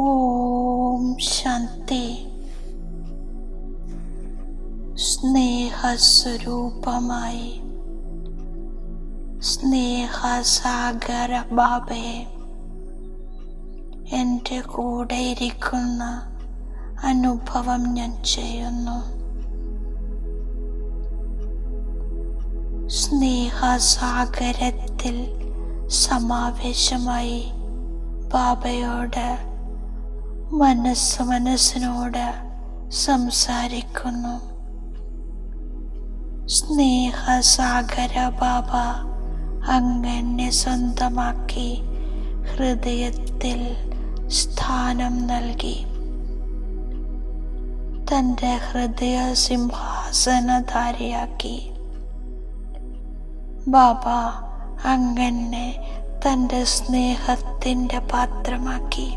ഓം ശാന്തി. സ്നേഹസ്വരൂപമായി. സ്നേഹസാഗര ബാബയെ എന്റെ കൂടെ ഇരിക്കുന്ന അനുഭവം ഞാൻ ചെയ്യുന്നു. സ്നേഹസാഗരത്തിൽ സമാവേശമായി ബാബയോട് മനസ്സ് മനസ്സിനോട് സംസാരിക്കുന്നു. സ്നേഹസാഗര ബാബ അങ്ങനെ സ്വന്തമാക്കി ഹൃദയത്തിൽ സ്ഥാനം നൽകി. തന്റെ ഹൃദയ സിംഹാസനധാരിയാക്കി. ബാബ അങ്ങനെ തന്റെ സ്നേഹത്തിന്റെ പാത്രമാക്കി.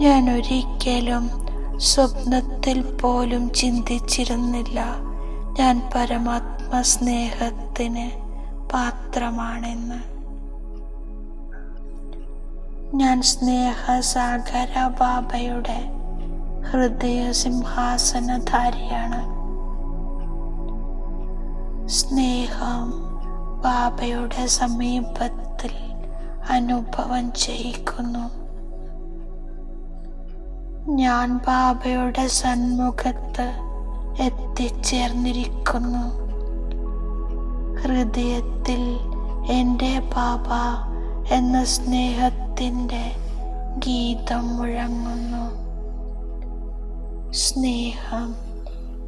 ഞാൻ ഒരിക്കലും സ്വപ്നത്തിൽ പോലും ചിന്തിച്ചിരുന്നില്ല. ഞാൻ പരമാത്മ സ്നേഹത്തിന് പാത്രമാണെന്ന്. ഞാൻ സ്നേഹസാഗര ബാബയുടെ ഹൃദയ സിംഹാസനധാരിയാണ് സ്നേഹം ബാബയുടെ സമീപത്തിൽ അനുഭവം ചെയ്യിക്കുന്നു. ഞാൻ ബാബയുടെ സന്മുഖത്ത് എത്തിച്ചേർന്നിരിക്കുന്നു. ഹൃദയത്തിൽ എന്റെ ബാബ എന്ന സ്നേഹത്തിന്റെ ഗീതം മുഴങ്ങുന്നു. സ്നേഹം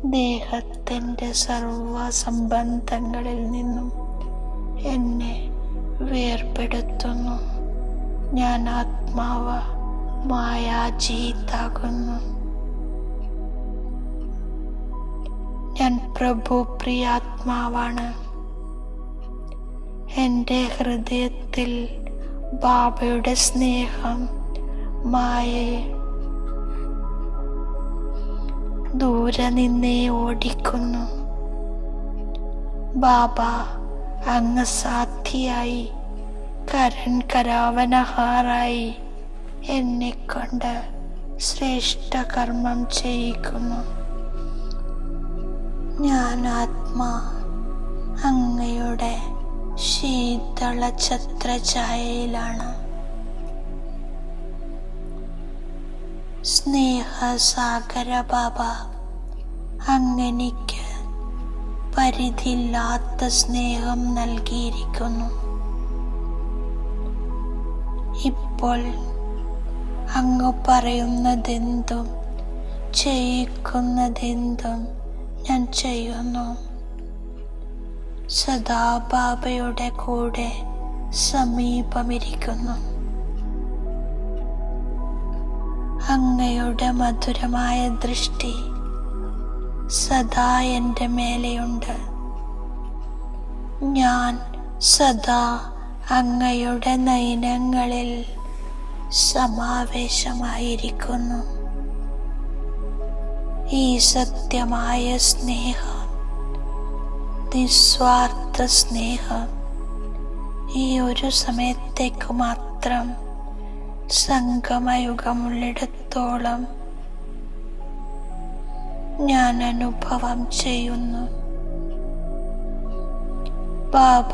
ദേഹത്തിന്റെ സർവ സംബന്ധങ്ങളിൽ നിന്നും എന്നെ വേർപെടുത്തുന്നു. ഞാൻ ആത്മാവ് മായാജീത്താകുന്നു ഞാൻ പ്രഭു പ്രിയാത്മാവാണ്. എന്റെ ഹൃദയത്തിൽ ബാബയുടെ സ്നേഹം മായയെ ദൂരെ നിന്നേ ഓടിക്കുന്നു. ബാബ അങ്ങ് സാധ്യയായി കരൺ കരാവനഹാറായി. എന്നെ കൊണ്ട് ശ്രേഷ്ഠ കർമ്മം ചെയ്യിക്കുന്നു ഞാൻ ആത്മാ അങ്ങയുടെ ശീതള ഛത്രഛായയിലാണ്. സ്നേഹസാഗര ബാബ അങ്ങനിക്ക് പരിധിയില്ലാത്ത സ്നേഹം നൽകിയിരിക്കുന്നു. ഇപ്പോൾ അങ്ങ് പറയുന്നതെന്തും ചെയ്യിക്കുന്നതെന്തും ഞാൻ ചെയ്യുന്നു. സദാ ബാബയുടെ കൂടെ സമീപമിരിക്കുന്നു. അങ്ങയുടെ മധുരമായ ദൃഷ്ടി സദാ എന്റെ മേലെയുണ്ട്. ഞാൻ സദാ അങ്ങയുടെ നയനങ്ങളിൽ സമാവേശമായിരിക്കുന്നു. ഈ സത്യമായ സ്നേഹം നിസ്വാർത്ഥ സ്നേഹം ഈ ഒരു സമയത്തേക്ക് മാത്രം സംഗമയുഗമുള്ളിടത്തോളം ഞാൻ അനുഭവം ചെയ്യുന്നു. ബാബ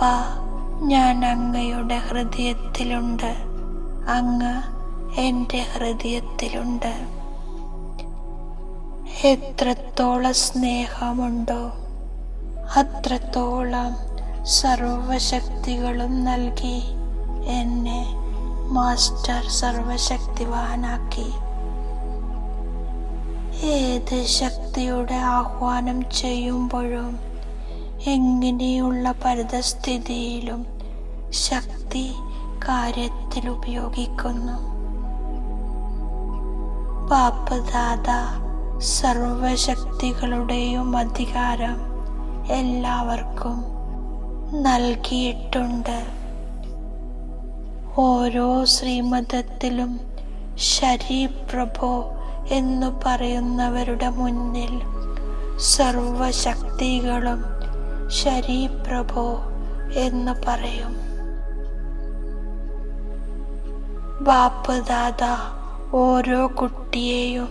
ഞാൻ അങ്ങയുടെ ഹൃദയത്തിലുണ്ട്. അങ്ങ് എന്റെ ഹൃദയത്തിലുണ്ട്. എത്രത്തോളം സ്നേഹമുണ്ടോ അത്രത്തോളം സർവശക്തികളും നൽകി എന്നെ മാസ്റ്റർ സർവശക്തിവാനാക്കി. ഏത് ശക്തിയുടെ ആഹ്വാനം ചെയ്യുമ്പോഴും എങ്ങനെയുള്ള പരിതസ്ഥിതിയിലും ശക്തി കാര്യത്തിൽ ഉപയോഗിക്കുന്നു പാപ്പദാത സർവശക്തികളുടെയും അധികാരം എല്ലാവർക്കും നൽകിയിട്ടുണ്ട്. ഓരോ ശ്രീമതത്തിലും ശരീപ്രഭോ എന്നു പറയുന്നവരുടെ മുന്നിൽ സർവശക്തികളും ശരീപ്രഭോ എന്ന് പറയും. ബാപ്പ് ദാദ ഓരോ കുട്ടിയെയും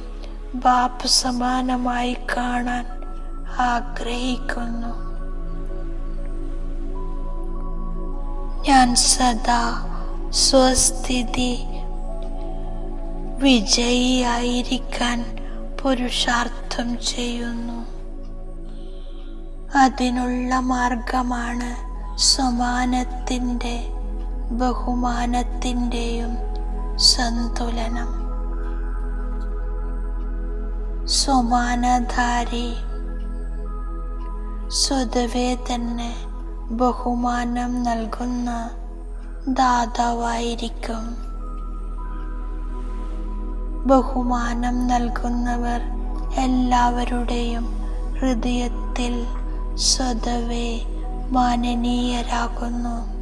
ബാപ്പ് സമാനമായി കാണാൻ ആഗ്രഹിക്കുന്നു. ഞാൻ സദാ സ്വസ്ഥിതി വിജയിയായിരിക്കാൻ പുരുഷാർത്ഥം ചെയ്യുന്നു. അതിനുള്ള മാർഗമാണ് സമാനത്തിന്റെ ബഹുമാനത്തിന്റെയും സന്തുലനം. സമാനധാരി. സ്വതവേ തന്നെ ബഹുമാനം നൽകുന്ന ദാതാവായിരിക്കും. ബഹുമാനം നൽകുന്നവർ എല്ലാവരുടെയും ഹൃദയത്തിൽ സ്വതവേ മാനനീയരാകുന്നു.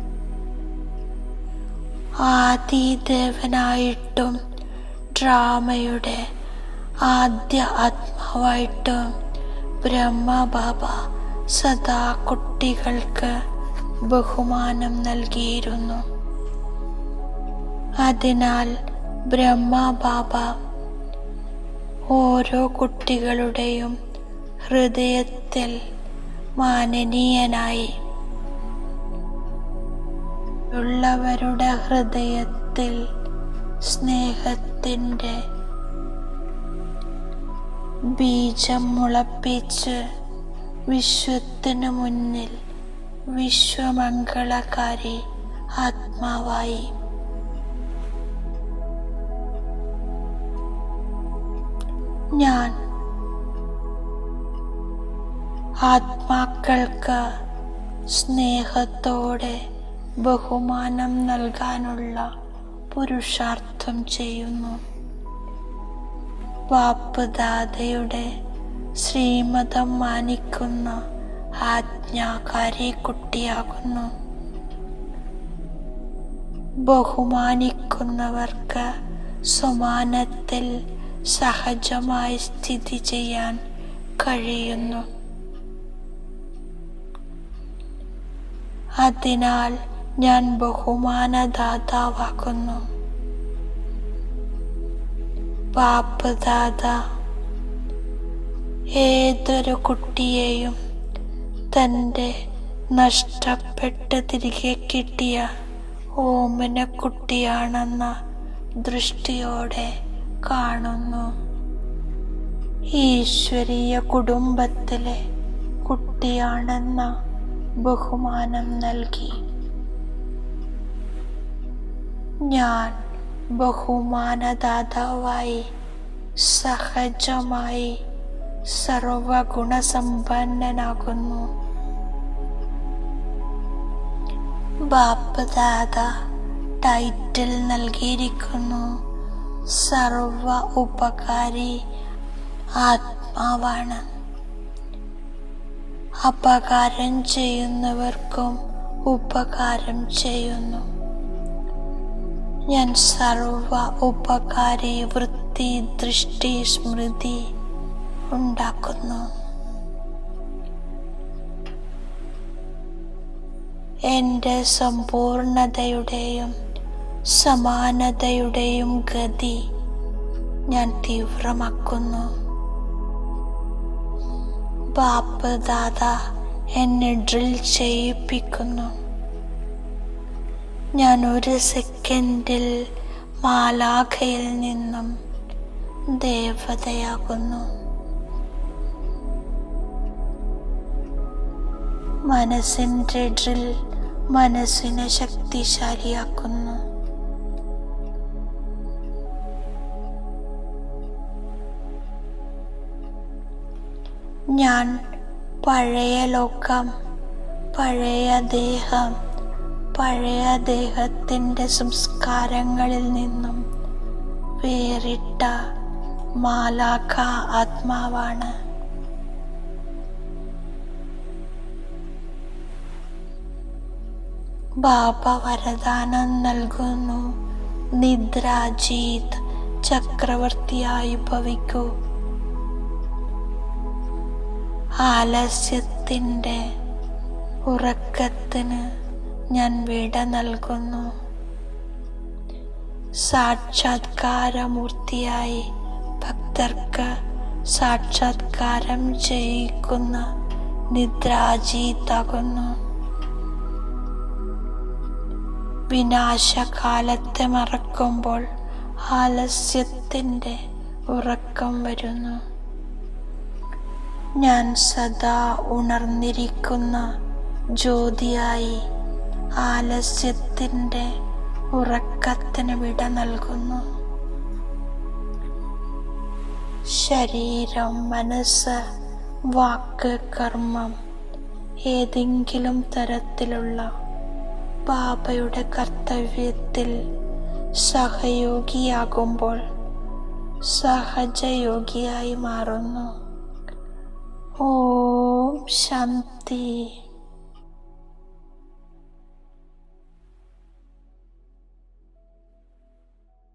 ആദിദേവനായിട്ടും ഡ്രാമയുടെ ആദ്യ ആത്മാവായിട്ടും ബ്രഹ്മബാബ സദാ കുട്ടികൾക്ക് ബഹുമാനം നൽകിയിരുന്നു. അതിനാൽ ബ്രഹ്മബാബ ഓരോ കുട്ടികളുടെയും ഹൃദയത്തിൽ മാനനീയനായി ഉള്ളവരുടെ ഹൃദയത്തിൽ സ്നേഹത്തിന്റെ ബീജം മുളപ്പിച്ച് വിശ്വത്തിനു മുന്നിൽ വിശ്വമംഗളകാരി ആത്മാവായി. ഞാൻ ആത്മാക്കൾക്ക് സ്നേഹത്തോടെ ബഹുമാനം നൽകാനുള്ള പുരുഷാർത്ഥം ചെയ്യുന്നു. വാപ്പുദാതയുടെ ശ്രീമതം മാനിക്കുന്ന ആജ്ഞാകാരി കുട്ടിയാകുന്നു ബഹുമാനിക്കുന്നവർക്ക് സമാനത്തിൽ സഹജമായി സ്ഥിതി ചെയ്യാൻ കഴിയുന്നു. അതിനാൽ ഞാൻ ബഹുമാനദാതാവാക്കുന്നു ബാപ്പ് ദാത ഏതൊരു കുട്ടിയെയും തന്റെ നഷ്ടപ്പെട്ട് തിരികെ കിട്ടിയ ഓമന കുട്ടിയാണെന്ന ദൃഷ്ടിയോടെ കാണുന്നു. ഈശ്വരീയ കുടുംബത്തിലെ കുട്ടിയാണെന്ന ബഹുമാനം നൽകി. ഞാൻ ബഹുമാനദാതാവായി സഹജമായി സർവഗുണസമ്പന്നനാകുന്നു. ബാപ്പ് ടൈറ്റിൽ നൽകിയിരിക്കുന്നു. സർവ ഉപകാരി ആത്മാവാണ്. അപകാരം ചെയ്യുന്നവർക്കും ഉപകാരം ചെയ്യുന്നു. ഞാൻ സർവ ഉപകാരി വൃത്തി ദൃഷ്ടി സ്മൃതി ഉണ്ടാക്കുന്നു. എന്റെ സമ്പൂർണതയുടെയും സമാനതയുടെയും ഗതി ഞാൻ തീവ്രമാക്കുന്നു. ബാപ്പ് ദാദ എന്നെ ഡ്രിൽ ചെയ്യിപ്പിക്കുന്നു. ഞാൻ ഒരു സെക്കൻഡിൽ മാലാഖയിൽ നിന്നും ദേവതയാകുന്നു. മനസ്സിന്റെ ഡ്രിൽ മനസ്സിനെ ശക്തിശാലിയാക്കുന്നു. ഞാൻ പഴയ ലോകം പഴയ ദേഹം പഴയ ദേഹത്തിന്റെ സംസ്കാരങ്ങളിൽ നിന്നും വേറിട്ട മാലാഖ ആത്മാവാണ്. ബാബ വരദാനം നൽകുന്നു. നിദ്രാജീത് ചക്രവർത്തിയായി ഭവിക്കൂ. ആലസ്യത്തിന്റെ ഉറക്കത്തിന് ഞാൻ വിട നൽകുന്നു. സാക്ഷാത്കാരമൂർത്തിയായി ഭക്തർക്ക് സാക്ഷാത്കാരം ചെയ്യിക്കുന്ന നിദ്രാജീതാകുന്നു വിനാശകാലത്തെ മറക്കുമ്പോൾ ആലസ്യത്തിന്റെ ഉറക്കം വരുന്നു. ഞാൻ സദാ ഉണർന്നിരിക്കുന്ന ജ്യോതിയായി ആലസ്യത്തിന്റെ ഉറക്കത്തിന് വിട നൽകുന്നു. ശരീരം മനസ്സ് വാക്ക് കർമ്മം ഏതെങ്കിലും തരത്തിലുള്ള ബാബയുടെ കർത്തവ്യത്തിൽ സഹയോഗിയാകുമ്പോൾ സഹജയോഗിയായി മാറുന്നു. ഓം ശാന്തി.